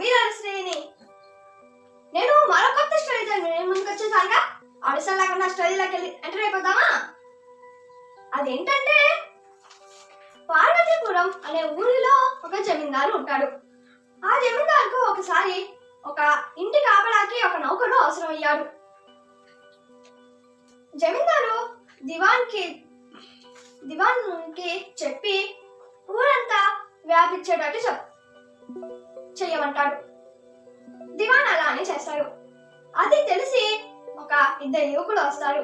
మీరా శ్రేణి నేను మరో కొత్త స్టోరీతో నేను ముందుకు వచ్చేసానుగా. అడిసలాగా లేకుండా స్టోరీలోకి వెళ్ళి ఎంటర్ అయిపోతామా అదేంటంటే పార్వతీపురం అనే ఊరిలో ఒక జమీందారు ఉంటాడు. ఆ జమీందారుకు ఒకసారి ఒక ఇంటి కాపలాకి ఒక నౌకరు అవసరం అయ్యాడు జమీందారు దివాన్కి దివాన్కి చెప్పి ఊరంతా వ్యాపించేటట్టు చెప్ చేయమంటాడు. దివాన్ అలానే చేస్తాడు. అది తెలిసి ఒక ఇద్దరు యువకులు వస్తారు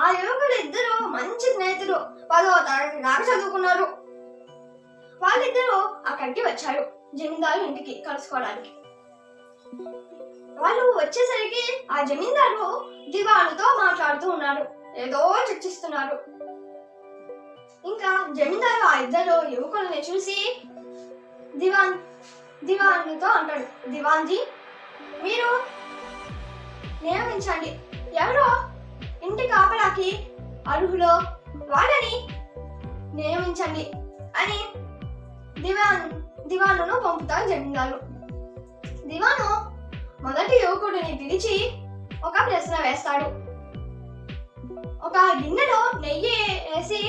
ఆ యువకులు ఇద్దరు మంచి స్నేహితులు. పదో తరగతి దాకా చదువుకున్నారు. వాళ్ళిద్దరూ అక్కడికి వచ్చారు. జమీందారు ఇంటికి కలుసుకోవడానికి. వాళ్ళు వచ్చేసరికి ఆ జమీందారు దివానుతో మాట్లాడుతూ ఉన్నారు ఏదో చర్చిస్తున్నారు. ఇంకా జమీందారు ఆ ఇద్దరు యువకుల్ని చూసి దివాన్ దివాన్తో అంటాడు. దివాన్జీ మీరు నియమించండి. ఎవరో ఇంటి కాపలాకి అర్హులో వాళ్ళని నియమించండి అని దివాన్ దివానును పంపుతారు జమీందారు దివాను మొదటి యువకుడిని పిలిచి ఒక ప్రశ్న వేస్తాడు. ఒక గిన్నెలో నెయ్యి వేసి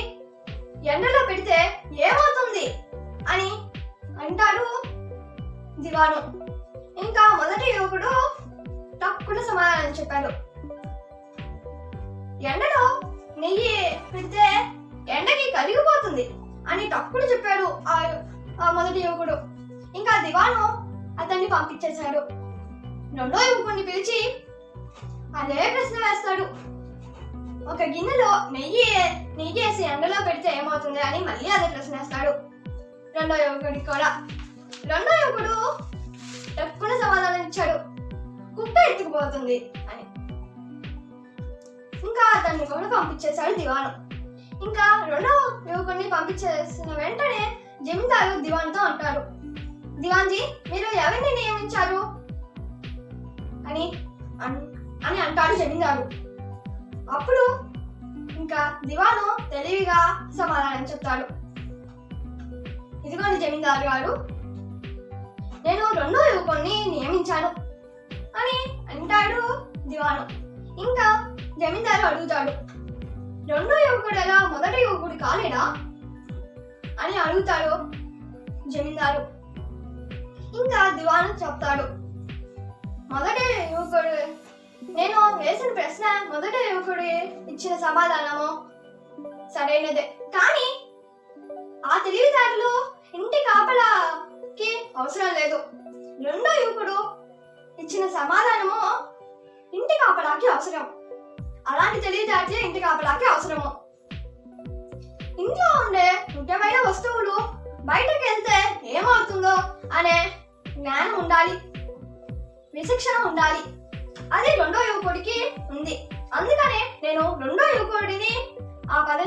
ఎండలో పెడితే ఏ దిగాను ఇంకా మొదటి యువకుడు తక్కువ సమాధానం చెప్పాడు. ఎండలో నెయ్యి పెడితే ఎండకి కరిగిపోతుంది అని తప్పుడు చెప్పాడు ఆ మొదటి యువకుడు. ఇంకా దివాను అతన్ని పంపించేశాడు. రెండో యువకుడిని పిలిచి అదే ప్రశ్న వేస్తాడు. ఒక గిన్నెలో నెయ్యి నెయ్యి వేసి ఎండలో పెడితే ఏమవుతుంది? అని మళ్ళీ అదే ప్రశ్న వేస్తాడు. రెండో యువకుడికి కూడా రెండో యువకుడు తక్కువ సమాధానం ఇచ్చాడు. కుక్క ఎత్తుకుపోతుంది అని. ఇంకా అతన్ని కూడా పంపించేశాడు దివాను. ఇంకా రెండో యువకుడిని పంపించేసిన వెంటనే జమీందారు దివాన్తో అంటారు దివాన్జీ మీరు ఎవరిని నియమించారు? అని అన్- అని అంటాడు జమీందారు. అప్పుడు ఇంకా దివాను తెలివిగా సమాధానం చెప్తాడు. ఇదిగోండి జమీందారు గారు నేను రెండో యువకుడిని నియమించాను. అని అంటాడు దివాను. ఇంకా జమీందారు అడుగుతాడు రెండో యువకుడు ఎలా మొదటి యువకుడు కాలేడా? అని అడుగుతాడు జమీందారు. ఇంకా దివాను చెప్తాడు మొదటి యువకుడు నేను వేసిన ప్రశ్న మొదటి యువకుడు ఇచ్చిన సమాధానము సరైనదే. కానీ ఆ తెలివితేటలు ఇంటి కాపలా కాపలాకి అవసరం లేదు. రెండో యువకుడు ఇచ్చిన సమాధానము ఇంటి కాపలాకి అవసరం. అలాంటి తెలివితేటలే ఇంటి కాపలాకి అవసరము. ఇంట్లో ఉండే ముఖ్యమైన వస్తువులు బయటకు వెళ్తే ఏమవుతుందో అనే జ్ఞానం ఉండాలి. విశిక్షణ ఉండాలి. అది రెండో యువకుడికి ఉంది. అందుకనే నేను రెండో యువకుడిని ఆ పద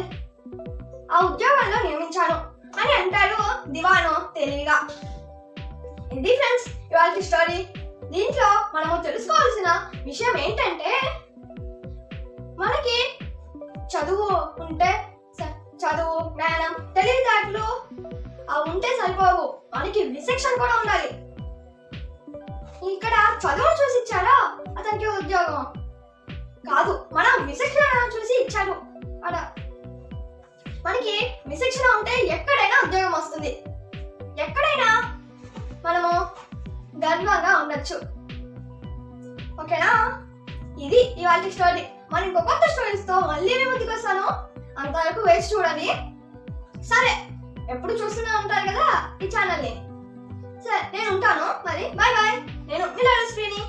ఆ ఉద్యోగంలో నియమించాను అని అంటాడు దివాను తెలివిగా. ఇది ఫ్రెండ్స్ ఇవాళ స్టోరీ దీంట్లో మనము తెలుసుకోవాల్సిన విషయం ఏంటంటే మనకి చదువు ఉంటే చదువు జ్ఞానం తెలివితేటలు అవి ఉంటే సరిపోవు. మనకి విశిక్షణ కూడా ఉండాలి. ఇక్కడ చదువును చూసి ఇచ్చారా అతనికి ఉద్యోగం. కాదు మనం విశిక్షణ చూసి ఇచ్చారు అడ. మనకి విశిక్షణ ఉంటే ఎక్కడైనా ఉద్యోగం వస్తుంది. ఎక్కడైనా మనము గర్వంగా ఉండొచ్చు. ఓకేనా? ఇది ఇవాళ స్టోరీ మరి ఇంకో కొత్త స్టోరీస్తో మళ్ళీ నేను ముందుకు వస్తాను. అంతవరకు వేసి చూడండి. సరే ఎప్పుడు చూస్తూనే ఉంటారు కదా ఈ ఛానల్ని సరే నేను ఉంటాను. మరి బాయ్ బాయ్ నేను మిలాడ శ్రీని.